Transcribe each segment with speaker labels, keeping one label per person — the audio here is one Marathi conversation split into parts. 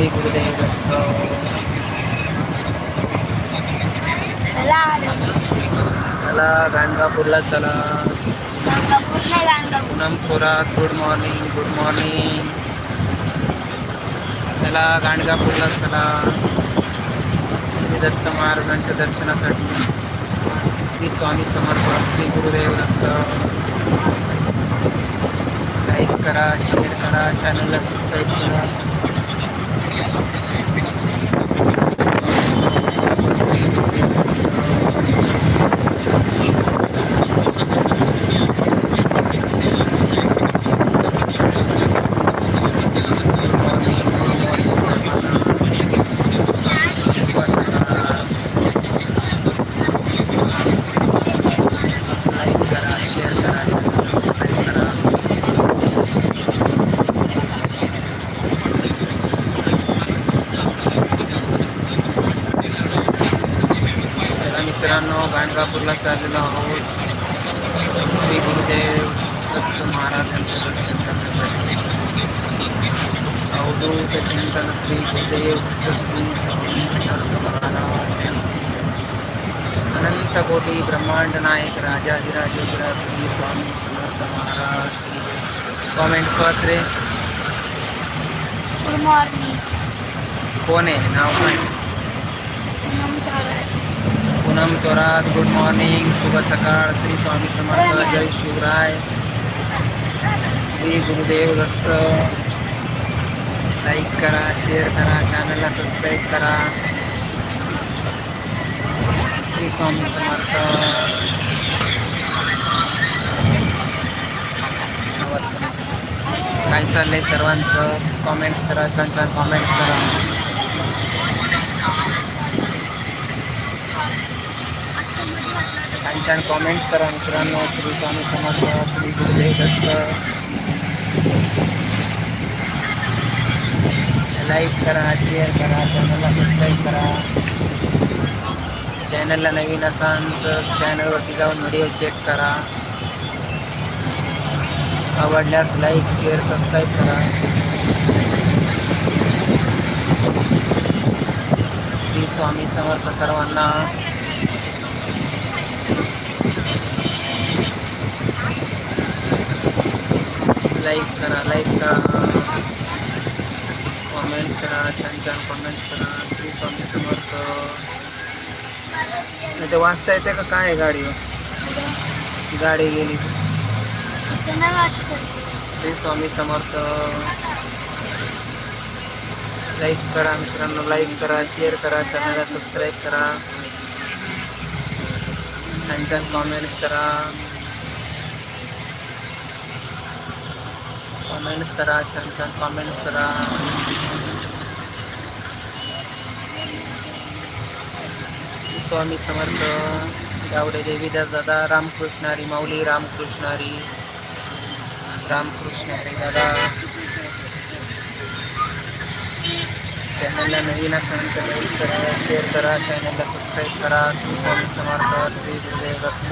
Speaker 1: श्री गुरुदेव दत्त
Speaker 2: चला
Speaker 1: गाणगापूरला चला. Poonam Khora good morning good morning चला गाणगापूरला चला. श्री दत्त महाराजांच्या दर्शनासाठी. श्री स्वामी समर्थ श्री गुरुदेव दत्त लाईक करा शेअर करा चॅनलला सबस्क्राईब करा. श्री गुरुदेव दत्त. लाईक करा शेअर करा सबस्क्राईब करा चला मित्रांनो गाणगापूरला चाललेलो आहोत. श्री गुरुदेव दत्त महाराजांचे दर्शन करण्यासाठी. चिंतन श्री गुरुदेव अनंत कोटी ब्रह्मांड नायक राजाधिराजेंद्र श्री स्वामी समर्थ महाराज कॉमेंट्स वाच रे.
Speaker 2: गुड मॉर्निंग
Speaker 1: कोण आहे? नाव काय? प्रणाम चौरात गुड मॉर्निंग शुभ सकाळ श्री स्वामी समर्थ जय शिवराय. श्री गुरुदेव दत्त. लाईक करा शेअर करा चॅनलला सबस्क्राईब करा. श्री स्वामी समर्थ. काय चाललंय सर्वांचं? कॉमेंट्स करा छान छान कॉमेंट्स करा. छान छान कॉमेंट्स करा मित्रांनो. श्री स्वामी समर्थ श्री गुरुदेव दत्त. लाईक करा शेअर करा चॅनलला सबस्क्राईब करा. चॅनलला नवीन असाल तर चॅनलवरती जाऊन व्हिडिओ चेक करा. आवडल्यास लाईक शेअर सबस्क्राईब करा. श्री स्वामी समर्थ सर्वांना लाईक करा लाईक करा कॉमेंट्स करा छान छान कॉमेंट्स करा. श्री स्वामी समर्थ. नाही ते वाचता येते का? काय गाडीवर गाडी? गेली. श्री स्वामी समर्थ. लाईक करा मित्रांनो लाईक करा शेअर करा चॅनलला सबस्क्राईब करा. छान छान कॉमेंट्स करा. कॉमेंट्स करा छान छान कॉमेंट्स करा. स्वामी समर्थ गावडे देवीदास दादा रामकृष्णारी माऊली रामकृष्णारी. रामकृष्णारी दादा. चॅनलला नवीन असाल लाईक करा शेअर करा चॅनलला सबस्क्राईब करा. श्री स्वामी समर्थ श्री गुरुदेव दत्त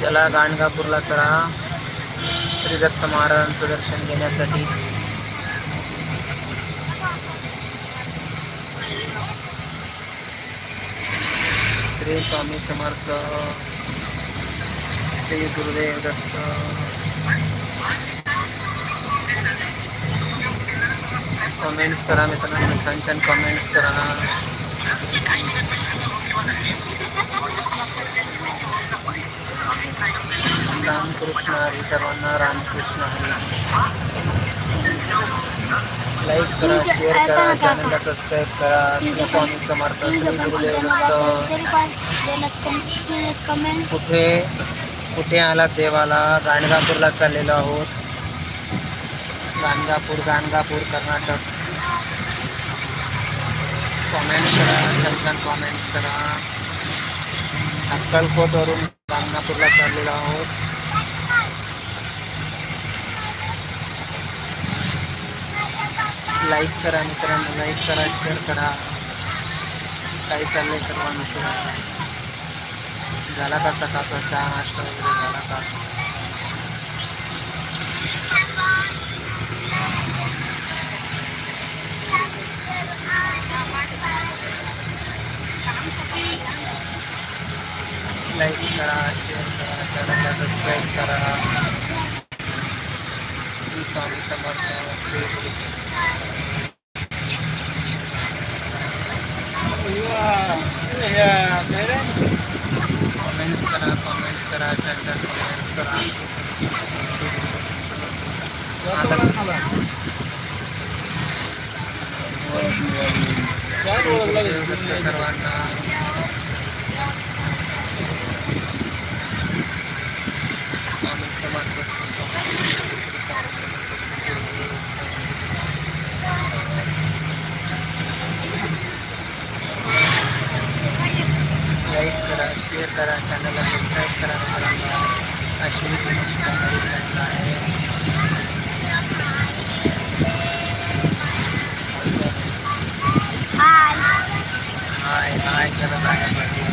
Speaker 1: चला गाणगापूरला चला. श्री दत्त महाराजांचं दर्शन घेण्यासाठी. श्री स्वामी समर्थ श्री गुरुदेव दत्त. कमेंट्स करा मित्रांनो छान छान कमेंट्स करा. रामकृष्ण हरी सर्वांना रामकृष्ण हरी. लाईक करा शेअर करा चॅनलला सबस्क्राईब करा. स्वामी समर्थ कुठे कुठे आलात देवाला? गाणगापूरला चाललेलो आहोत. गाणगापूर गाणगापूर कर्नाटक. कॉमेंट्स करा छान छान कॉमेंट्स करा. अक्कलकोटवरून गाणगापूरला चाललेलो आहोत. लाईक करा मित्रांनो लाईक करा शेअर करा. काय चाललंय सर्वांचं? झाला का सकाळचा चहा नाश्ता वगैरे झाला का? लाईक करा शेअर करा चॅनलला सबस्क्राईब करा. श्री स्वामी समर्थ. कमेंट्स करा कमेंट्स करा चॅनल कमेंट्स करा. सर्वांना स्वामी समर्थ श्री स्वामी श्री स्वामी समर्थ श्री गुरुदेव लाईक करा शेअर करा चॅनलला सबस्क्राईब करा मित्रांनो अश्विनी समोर चॅनल आहे
Speaker 2: हाय
Speaker 1: हाय हाय करत आहे माझी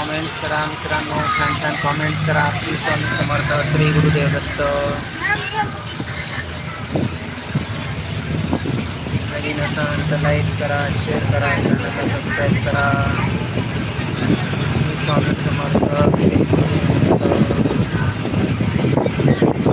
Speaker 1: कॉमेंट्स करा मित्रांनो. छान छान कॉमेंट्स करा. श्री स्वामी समर्थ श्री गुरुदेव दत्त नवीन असाल तर लाईक करा शेअर करा चॅनलला सबस्क्राईब करा. श्री स्वामी समर्थ श्री गुरुदेव दत्त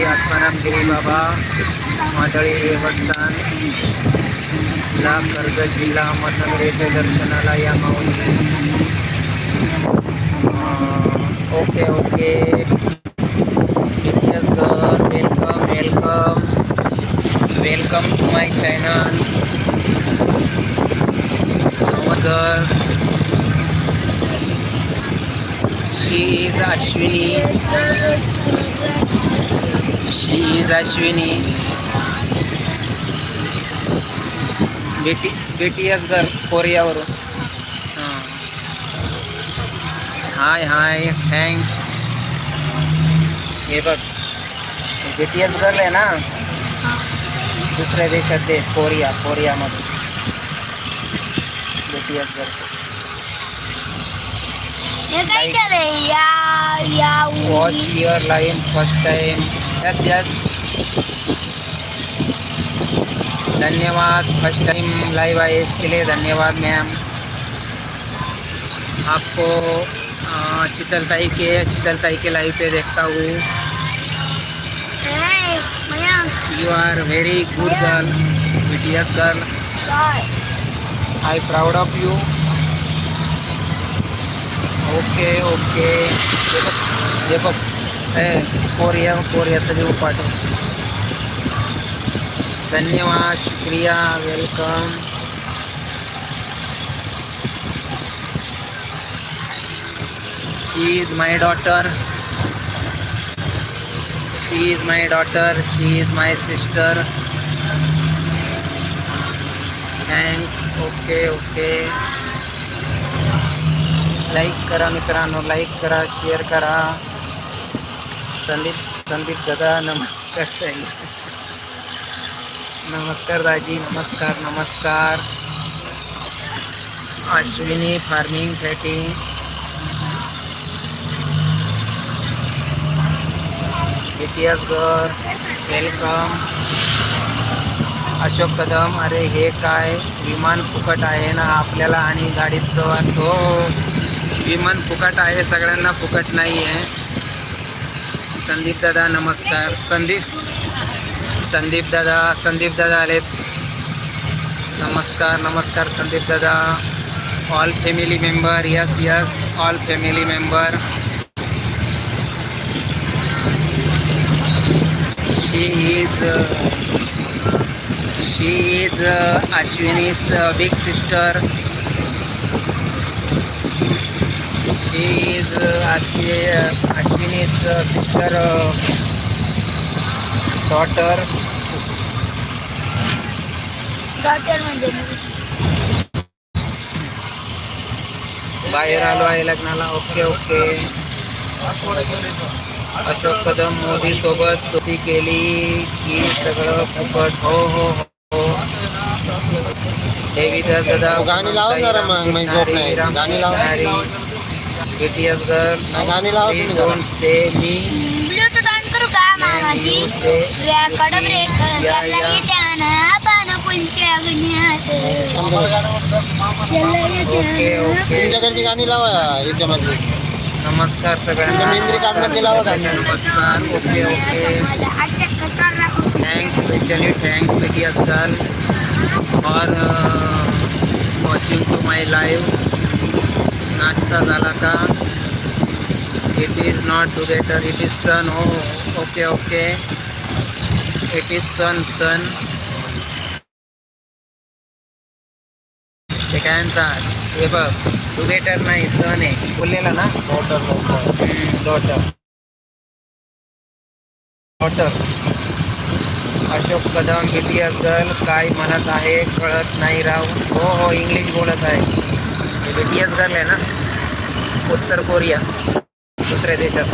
Speaker 1: श्री आत्माराम गिरी बाबा मादळी देवस्थान ला कर्जत जिल्हा अहमदनगर येथे दर्शनाला या माऊली. Okay okay. BTS girl, welcome welcome welcome to my channel mother she is Ashwini she is Ashwini BT BT S girl कोरियावरून high high thanks हे बघ बेटी एस गर्ल आहे ना? दुसऱ्या देशातले Korea कोरियामधून BT S girl watch your line first time yes yes धन्यवाद फ़र्स्ट टाइम लाइव आए इसके लिए धन्यवाद मैम आपको शीतलताई के शीतलताई के लाइव पे देखता हूँ। You are very good girl B S girl I proud of you okay okay हे बघ ए कोरिया कोरियाचं लिव पाठव. धन्यवाद शुक्रिया welcome. She is my daughter she is my daughter she is my sister thanks okay okay like करा मित्रांनो लाईक करा शेअर करा. संदीप संदीप दादा नमस्कार ताई. नमस्कार दाजी नमस्कार नमस्कार. अश्विनी फार्मिंग फॅटिंग. इतिहास घर वेलकम. अशोक कदम अरे हे काय? विमान फुकट आहे ना आपल्याला आणि गाडीत प्रवास? हो, हो. विमान फुकट आहे सगळ्यांना फुकट नाही आहे संदीप दादा नमस्कार. संदीप. संदीप दादा संदीप दादा आलेत. नमस्कार नमस्कार संदीप दादा. All family member yes yes all family member she is she is Ashwini's big sister she is Ashwi Ashwini's sister daughter
Speaker 2: doctor म्हणजे
Speaker 1: बाहेर आलो आहे लग्नाला. ओके ओके अशोक कदम मोदी सोबत दोस्ती केली की सगळं फुकट. हो हो हो. देवीदास दादा
Speaker 3: गाणी लावा जरा मग. गाणी लावा.
Speaker 1: बीटीएस गर्ल
Speaker 3: नाही, गाणी लावा तुम्ही जरा.
Speaker 1: Don't say me?
Speaker 2: Bluetooth on करू का मामाजी? रेकॉर्ड ब्रेक
Speaker 1: या,
Speaker 2: करला
Speaker 1: या.
Speaker 2: येताना पाना पुलच्या गण्यात
Speaker 1: ओके ओके.
Speaker 3: तुमच्याकडची गाणी लावा याच्यामधली.
Speaker 1: नमस्कार सगळ्यांना.
Speaker 3: मेमरी कार्डमध्ये लावा गाणी.
Speaker 1: नमस्कार okay okay. Thanks specially thanks BTS girl for watching to my live नाश्ता झाला का? It is not together it is son हो okay okay it is son son ते काय म्हणतात? हे बघ टुगेदर नाही सन आहे. बोललेला ना? Daughter daughter Ashok Kadam B T S girl काय म्हणत आहे कळत नाही राव. हो हो इंग्लिश बोलत आहे. बी टी एस गर्ल आहे ना उत्तर कोरिया दुसऱ्या देशात.